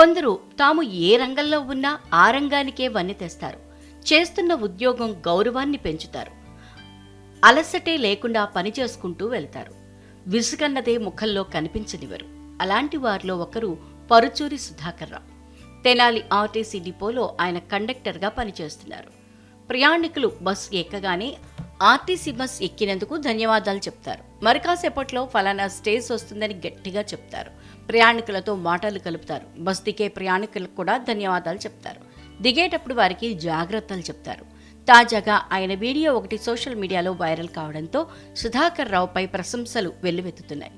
కొందరు తాము ఏ రంగంలో ఉన్నా ఆ రంగానికే వన్నె తెస్తారు. చేస్తున్న ఉద్యోగం గౌరవాన్ని పెంచుతారు. అలసటే లేకుండా పని చేసుకుంటూ వెళ్తారు. విసుగన్నదే ముఖంలో కనిపించనివ్వరు. అలాంటి వారిలో ఒకరు పరుచూరి సుధాకర్రావు తెనాలి ఆర్టీసీ డిపోలో ఆయన కండక్టర్గా పనిచేస్తున్నారు. ప్రయాణికులు బస్సు ఎక్కగానే ఆర్టీసీ బస్ ఎక్కినందుకు ధన్యవాదాలు చెప్తారు. మరి కాసేపట్లో ఫలానా స్టేజ్ వస్తుందని గట్టిగా చెప్తారు. ప్రయాణికులతో మాటలు కలుపుతారు. బస్ దిగే ప్రయాణికులకు కూడా ధన్యవాదాలు చెప్తారు. దిగేటప్పుడు వారికి జాగ్రత్తలు చెప్తారు. తాజాగా ఆయన వీడియో ఒకటి సోషల్ మీడియాలో వైరల్ కావడంతో సుధాకర్ రావుపై ప్రశంసలు వెల్లువెత్తుతున్నాయి.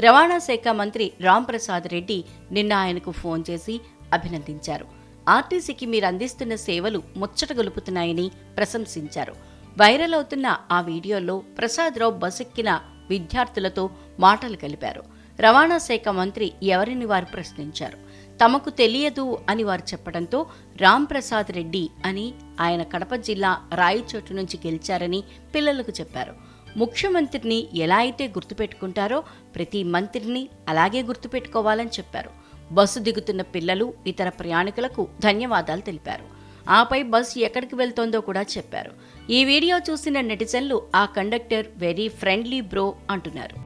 రవాణా శాఖ మంత్రి రాంప్రసాద్ రెడ్డి నిన్న ఆయనకు ఫోన్ చేసి అభినందించారు. ఆర్టీసీకి మీరు అందిస్తున్న సేవలు ముచ్చట గొలుపుతున్నాయని ప్రశంసించారు. వైరల్ అవుతున్న ఆ వీడియోలో ప్రసాదరావు బసెక్కిన విద్యార్థులతో మాటలు కలిపారు. రవాణా శాఖ మంత్రి ఎవరిని వారు ప్రశ్నించారు. తమకు తెలియదు అని వారు చెప్పడంతో రాంప్రసాద్ రెడ్డి అని ఆయన కడప జిల్లా రాయచోటు నుంచి గెలిచారని పిల్లలకు చెప్పారు. ముఖ్యమంత్రిని ఎలా అయితే గుర్తుపెట్టుకుంటారో ప్రతి మంత్రిని అలాగే గుర్తుపెట్టుకోవాలని చెప్పారు. బస్సు దిగుతున్న పిల్లలు ఇతర ప్రయాణికులకు ధన్యవాదాలు తెలిపారు. ఆపై బస్సు ఎక్కడికి వెళ్తోందో కూడా చెప్పారు. ఈ వీడియో చూసిన నెటిజన్లు ఆ కండక్టర్ వెరీ ఫ్రెండ్లీ బ్రో అంటున్నారు.